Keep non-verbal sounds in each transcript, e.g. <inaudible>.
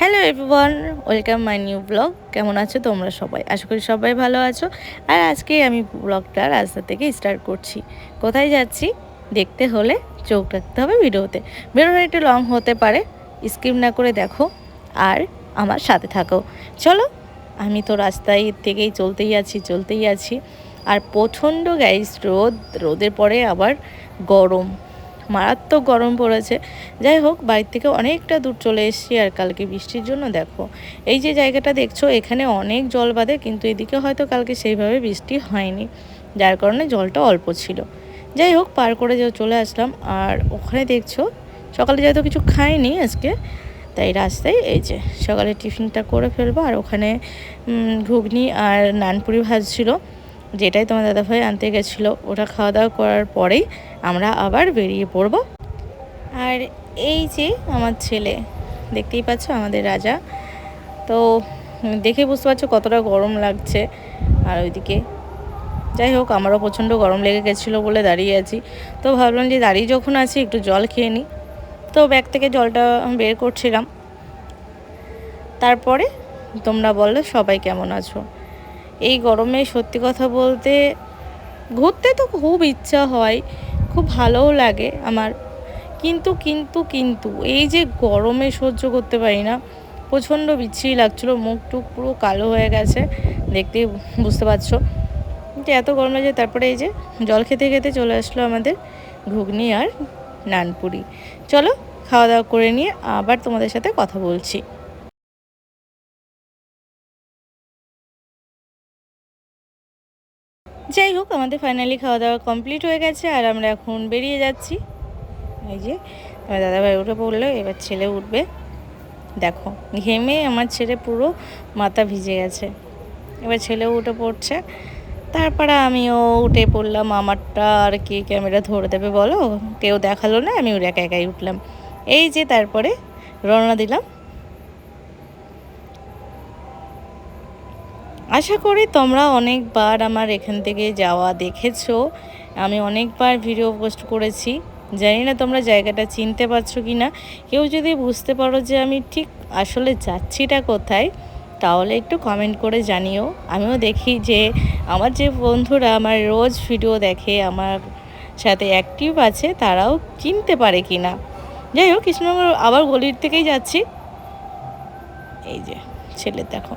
Hello everyone welcome my new blog কেমন আছো তোমরা সবাই? আশা করি সবাই ভালো আছো। আর আজকে আমি ব্লগটা রাস্তা থেকে স্টার্ট করছি। কোথায় যাচ্ছি? দেখতে হলে চোখ রাখতে হবে ভিডিওতে। ভিডিওটা একটু লং হতে পারে স্কিপ না করে দেখো। আর আমার সাথে থাকো। চলো, আমি তো রাস্তায় থেকেই চলতেই আছি চলতেই আছি। আর প্রচণ্ড গ্যাস রোদ। রোদের পরে আবার গরম। মারাত্মক গরম পড়েছে। যাই হোক, বাড়ির থেকে অনেকটা দূর চলে এসেছি আর কালকে বৃষ্টির জন্য দেখো। এই যে জায়গাটা দেখছ, এখানে অনেক জল বাঁধে কিন্তু এদিকে হয়তো কালকে সেইভাবে বৃষ্টি হয়নি। যার কারণে জলটা অল্প ছিল। যাই হোক, পার করে যে চলে আসলাম। আর ওখানে দেখছ, সকালে যেহেতু কিছু খাইনি আজকে, তাই রাস্তায় এই যে সকালে টিফিনটা করে ফেলব। আর ওখানে ঘুগনি আর নানপুরি ভাজছিল। যেটাই তোমার দাদাভাই আনতে গেছিল, ওটা খাওয়া দাওয়া করার পরেই আমরা আবার বেরিয়ে পড়ব। আর এই যে আমার ছেলে, দেখতেই পাচ্ছ আমাদের রাজা। তো দেখে বুঝতে পারছ কতটা গরম লাগছে। আর ওইদিকে, যাই হোক, আমারও প্রচণ্ড গরম লেগে গেছিল বলে দাঁড়িয়ে আছি। তো ভাবলাম যে দাঁড়িয়ে যখন আছি, একটু জল খেয়ে নিই। তো ব্যাগ থেকে জলটা বের করছিলাম। তারপরে তোমরা বললে সবাই কেমন আছো? এই গরমে সত্যি কথা বলতে ঘুরতে তো খুব ইচ্ছা হয়, খুব ভালোও লাগে আমার। কিন্তু কিন্তু কিন্তু এই যে গরমে সহ্য করতে পারি না, প্রচণ্ড বিচ্ছিরি লাগছিল মুখ টুক পুরো কালো হয়ে গেছে, দেখতেই বুঝতে পারছ। যে এত গরম লাগে তারপরে এই যে জল খেতে খেতে চলে আসলো আমাদের ঘুগনি আর নানপুরি। চলো, খাওয়া দাওয়া করে নিয়ে আবার তোমাদের সাথে কথা বলছি। যাই হোক, আমাদের ফাইনালি খাওয়া দাওয়া কমপ্লিট হয়ে গেছে আর আমরা এখন বেরিয়ে যাচ্ছি। এই যে, আমার দাদাভাই উঠে পড়ল, এবার ছেলে উঠবে। দেখো, ঘেমে আমার ছেলে পুরো মাথা ভিজে গেছে। এবার ছেলেও উঠে পড়ছে। তারপরে আমিও উঠে পড়লাম, আমারটা আর কি ক্যামেরা ধরে দেবে বলো? কেউ দেখাল না, আমি ওর একা একাই উঠলাম। এই যে, তারপরে রওনা দিলাম। আশা করি তোমরা অনেকবার আমার এখান থেকে যাওয়া দেখেছ। আমি অনেকবার ভিডিও পোস্ট করেছি। জানি না তোমরা জায়গাটা চিনতে পারছ কি না কেউ যদি বুঝতে পারো যে আমি ঠিক আসলে যাচ্ছিটা কোথায়, তাহলে একটু কমেন্ট করে জানিও। আমিও দেখি যে আমার যে বন্ধুরা আমার রোজ ভিডিও দেখে, আমার সাথে অ্যাক্টিভ আছে, তারাও চিনতে পারে কি না যাই হোক, কৃষ্ণনগর আবার গলির থেকেই যাচ্ছি। এই যে, ছেলে দেখো।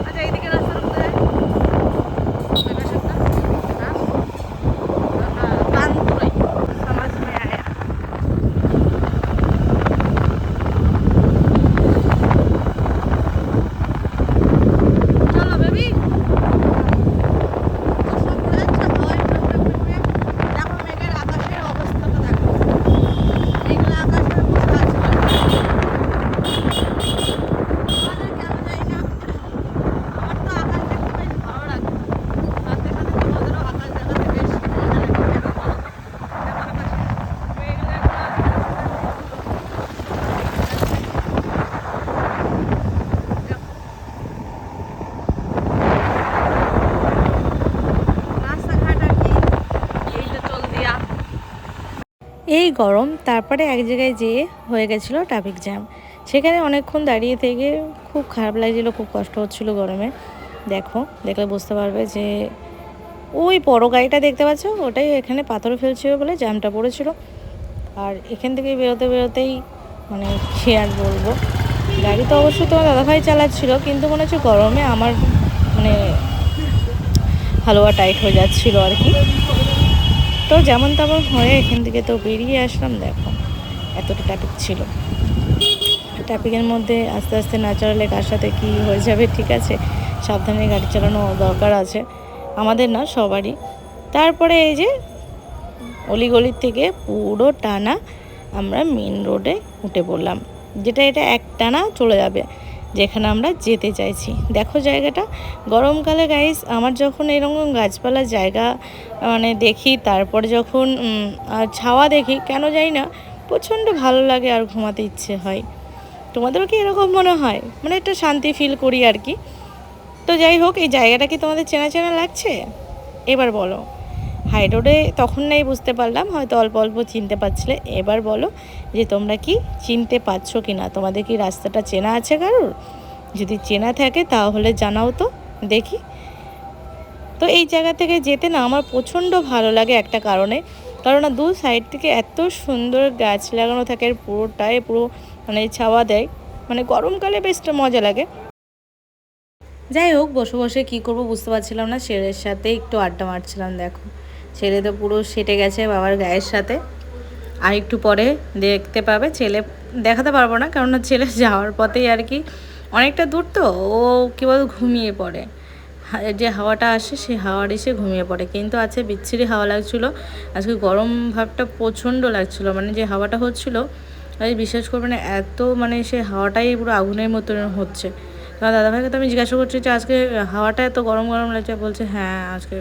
আচ্ছা এইদিকে রাস্তাটা কোথায় কানপুরাই সমাজ মে আয়া চলো বেবি দেখো মেঘের আকাশের অবস্থাটা দেখো মেঘলা আকাশের বসে আছে আমাদের কেন যাই না আমার তো আকাশ দেখতে বেশ ভালো লাগে সাথে সাথে তোমাদেরও আকাশ দেখাতে বেশ মজা লাগে কেন বলো তো দেখো আকাশে মেঘলা রাস্তাঘাট আর কি এই তো চল দিয়া এই গরম তারপরে এক জায়গায় যেয়ে হয়ে গেছিল ট্রাফিক জ্যাম সেখানে অনেকক্ষণ দাঁড়িয়ে থেকে খুব খারাপ লাগছিল, খুব কষ্ট হচ্ছিল গরমে। দেখো, দেখলে বুঝতে পারবে যে ওই বড়ো গাড়িটা দেখতে পাচ্ছ, ওটাই এখানে পাথর ফেলছিল বলে জ্যামটা পড়েছিল। আর এখান থেকে বেরোতে বেরোতেই মানে কী আর বলব? গাড়ি তো অবশ্য তোমার দাদাভাই চালাচ্ছিল, কিন্তু মনে হচ্ছে গরমে আমার মানে হালুয়া টাইট হয়ে যাচ্ছিল আর কি। তো যেমন তেমন হয়ে এখান থেকে তো বেরিয়ে আসলাম, দেখো। এতটা ট্রাফিক ছিল। ট্রাফিকের মধ্যে আস্তে আস্তে না কার সাথে কী হয়ে যাবে, ঠিক আছে? সাবধানে গাড়ি চালানো দরকার আছে। আমাদের না সবারই। তারপরে এই যে অলিগলির থেকে পুরো টানা আমরা মেন রোডে উঠে পড়লাম। যেটা এটা এক টানা চলে যাবে। যেখানে আমরা যেতে চাইছি। দেখো জায়গাটা। গরমকালে গাইস আমার যখন এরকম গাছপালার জায়গা মানে দেখি, তারপর যখন ছাওয়া দেখি, কেন যাই না, প্রচণ্ড ভালো লাগে আর ঘুমাতে ইচ্ছে হয়। তোমাদেরও কি এরকম মনে হয়? মানে একটা শান্তি ফিল করি আর কি। তো যাই হোক, এই জায়গাটা কি তোমাদের চেনা চেনা লাগছে? এবার বলো। হাই রোডে তখন নেই বুঝতে পারলাম, হয়তো অল্প অল্প চিনতে পারছিলে। এবার বলো যে তোমরা কি চিনতে পারছ কি না তোমাদের কি রাস্তাটা চেনা আছে কারোর? যদি চেনা থাকে তাহলে জানাও তো, দেখি। তো এই জায়গা থেকে যেতে না আমার প্রচণ্ড ভালো লাগে একটা কারণে। কারণ দু সাইড থেকে এত সুন্দর গাছ লাগানো থাকে আর পুরোটাই পুরো মানে ছাওয়া দেয়। মানে গরমকালে বেশ মজা লাগে। যাই হোক, বসে বসে কী করব বুঝতে পারছিলাম না, ছেলের সাথে একটু আড্ডা মারছিলাম, দেখো। ছেলে তো পুরো সেটে গেছে বাবার গায়ের সাথে। আর একটু পরে দেখতে পাবে, ছেলে দেখাতে পারব না, কেননা ছেলে যাওয়ার পথেই আর কি অনেকটা দূর তো, ও কী বল ঘুমিয়ে পড়ে। যে হাওয়াটা আসে, সেই হাওয়ার এসে ঘুমিয়ে পড়ে। কিন্তু আছে বিচ্ছিরি হাওয়া লাগছিল, আজকে গরম ভাবটা প্রচণ্ড লাগছিল মানে যে হাওয়াটা হচ্ছিল, আমি বিশ্বাস করবে না, এত মানে সে হাওয়াটাই পুরো আগুনের মতন হচ্ছে। তোমার দাদাভাইকে তো আমি জিজ্ঞাসা করছি যে আজকে হাওয়াটা এত গরম গরম লাগছে, বলছে হ্যাঁ আজকে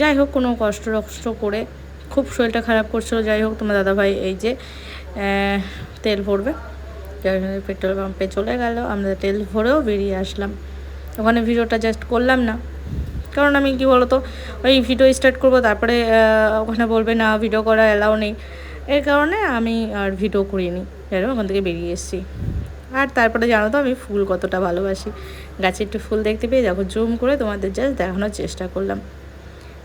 যাই হোক, কোনো কষ্ট টষ্ট করে খুব শরীরটা খারাপ করছিল। যাই হোক, তোমার দাদাভাই এই যে তেল ভরবে। পেট্রোল পাম্পে চলে গেল। আমরা তেল ভরেও বেরিয়ে আসলাম। ওখানে ভিডিওটা জাস্ট করলাম না। কারণ আমি কি বলতো, ওই ভিডিও স্টার্ট করব, তারপরে ওখানে বলবে, না ভিডিও করা অ্যালাউ নেই। এর কারণে আমি আর ভিডিও করিনি। যাই ওখান থেকে বেরিয়ে এসেছি। আর তারপরে জানো তো, আমি ফুল কতটা ভালোবাসি। গাছে একটু ফুল দেখতে পেয়ে, যখন জুম করে তোমাদের জাস্ট দেখানোর চেষ্টা করলাম।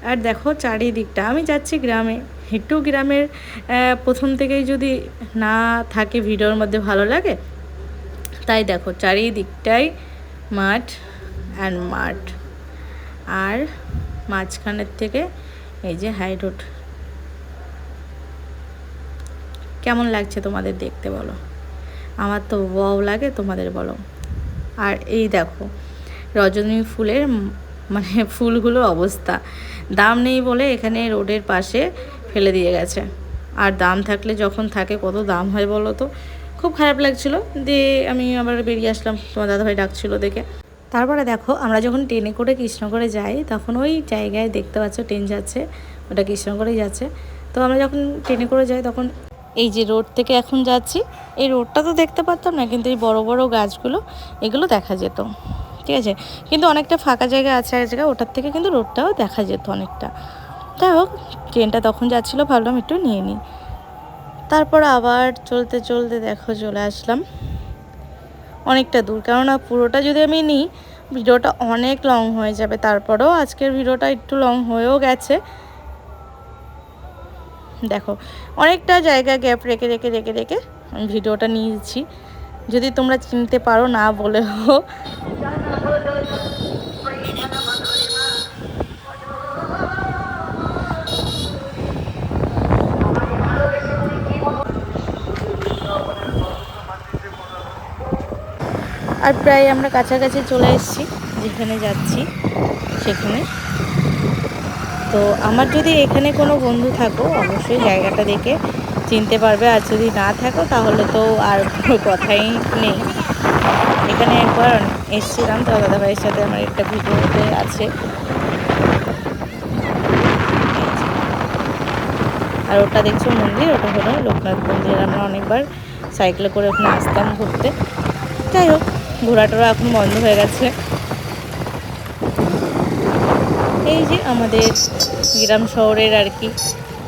আর দেখো চারিদিকটা, আমি যাচ্ছি গ্রামে। একটু গ্রামের প্রথম থেকেই যদি না থাকে ভিডিওর মধ্যে ভালো লাগে, তাই দেখো চারিদিকটাই মাঠ অ্যান্ড মাঠ। আর মাঝখানের থেকে এই যে হাই রোড কেমন লাগছে তোমাদের দেখতে বলো? আমার তো ওয়াও লাগে তোমাদের বলো। আর এই দেখো রজনী ফুলের মানে ফুলগুলোর অবস্থা। দাম নেই বলে এখানে রোডের পাশে ফেলে দিয়ে গেছে। আর দাম থাকলে যখন থাকে কত দাম হয় বলো তো? খুব খারাপ লাগছিল। দিয়ে আমি আবার বেরিয়ে আসলাম। তোমার দাদাভাই ডাকছিলো দেখে। তারপরে দেখো, আমরা যখন ট্রেনে করে কৃষ্ণগড়ে যাই, তখন ওই জায়গায় দেখতে পাচ্ছ ট্রেন যাচ্ছে। ওটা কৃষ্ণগড়েই যাচ্ছে। তো আমরা যখন ট্রেনে করে যাই, তখন এই যে রোড থেকে এখন যাচ্ছি, এই রোডটা তো দেখতে পারতাম না, কিন্তু এই বড় বড় গাছগুলো, এগুলো দেখা যেত। ঠিক আছে? কিন্তু অনেকটা ফাঁকা জায়গা আছে এক জায়গায়, ওটার থেকে কিন্তু রোডটাও দেখা যেত অনেকটা। যাই হোক, ট্রেনটা তখন যাচ্ছিল, ভাবলাম একটু নিয়ে নিই। তারপর আবার চলতে চলতে দেখো চলে আসলাম। অনেকটা দূর, কেননা পুরোটা যদি আমি নিই, ভিডিওটা অনেক লং হয়ে যাবে। তারপরেও আজকের ভিডিওটা একটু লং হয়েও গেছে। দেখো, অনেকটা জায়গা গ্যাপ রেখে রেখে রেখে রেখে আমি ভিডিওটা নিয়েছি। যদি তোমরা চিনতে পারো না বলেও আর প্রায় আমরা কাছাকাছি চলে এসেছি, যেখানে যাচ্ছি, সেখানে। তো আমার যদি এখানে কোনো বন্ধু থাকো, অবশ্যই জায়গাটা দেখে চিনতে পারবে আর যদি না থাকো তাহলে তো আর কোনো কথাই নেই। এখানে একবার এসেছিলাম তো দাদাভাইয়ের সাথে আমার একটা ভিডিওতে আছে। আর ওটা দেখছ মন্দির, ওটা হলো লোকনাথ মন্দির। আমরা অনেকবার সাইকেলে করে ওখানে আসতাম ঘুরতে। যাই হোক, ঘোরাটোরা এখন বন্ধ হয়ে গেছে। এই যে আমাদের গ্রাম শহরের আর কি,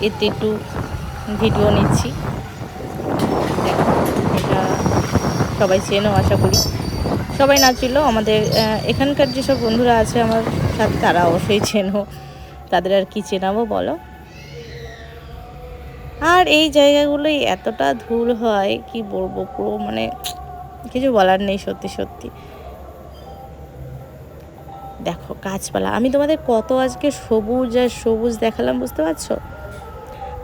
এতে একটু ভিডিও নিচ্ছি। এটা সবাই চেনো, আশা করি। সবাই না ছিল আমাদের এখানকার যেসব বন্ধুরা আছে আমার সাথে, তারা অবশ্যই চেনো। তাদের আর কি চেনাবো বলো? আর এই জায়গাগুলোই এতটা ধুল হয়, কি বলব পুরো মানে কিছু বলার নেই সত্যি সত্যি। দেখো, গাছপালা। আমি তোমাদের কত আজকে সবুজ আর সবুজ দেখালাম, বুঝতে পারছ?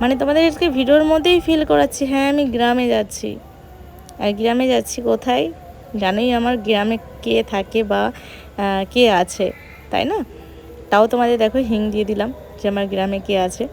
মানে তোমাদের আজকে ভিডিওর মধ্যেই ফিল করাচ্ছি হ্যাঁ আমি গ্রামে যাচ্ছি। আর গ্রামে যাচ্ছি কোথায়? জানোই আমার গ্রামে কে থাকে বা কে আছে, তাই না? তাও তোমাদের দেখো হিং দিয়ে দিলাম যে আমার গ্রামে কে আছে।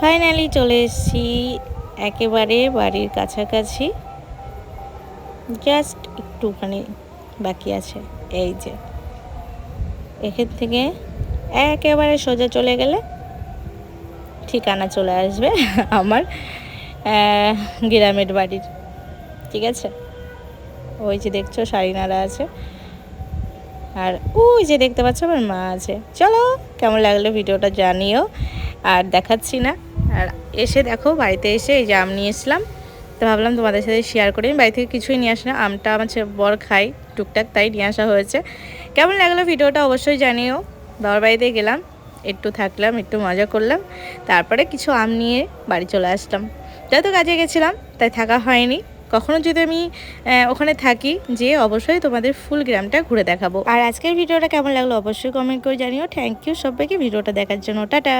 ফাইনালি চলে এসেছি একেবারে বাড়ির কাছাকাছি। জাস্ট একটুখানি বাকি আছে, এই যে। এখান থেকে একেবারে সোজা চলে গেলে ঠিকানা চলে আসবে <laughs> আমার গ্রামের বাড়ির, ঠিক আছে? ওই যে দেখছ শাড়ি নাড়া আছে। আর ওই যে দেখতে পাচ্ছ আমার মা আছে। চলো, কেমন লাগল ভিডিওটা জানিও। আর দেখাচ্ছি না। আর এসে দেখো, বাড়িতে এসে এই যে আম নিয়ে এসলাম। তো ভাবলাম তোমাদের সাথে শেয়ার করি। বাড়ি থেকে কিছুই নিয়ে আসি না। আমটা আমার বর খাই টুকটাক, তাই নিয়ে আসা হয়েছে। কেমন লাগল ভিডিওটা অবশ্যই জানিও। বাবার বাড়িতে গেলাম, একটু থাকলাম, একটু মজা করলাম। তারপরে কিছু আম নিয়ে বাড়ি চলে আসলাম। যেহেতু কাজে গেছিলাম, তাই থাকা হয়নি। কখনো যদি আমি ওখানে থাকি যে অবশ্যই তোমাদের ফুল গ্রামটা ঘুরে দেখাবো। আর আজকের ভিডিওটা কেমন লাগল অবশ্যই কমেন্ট করে জানিও। থ্যাংক ইউ সবাইকে। ভিডিওটা দেখার জন্য। টাটা।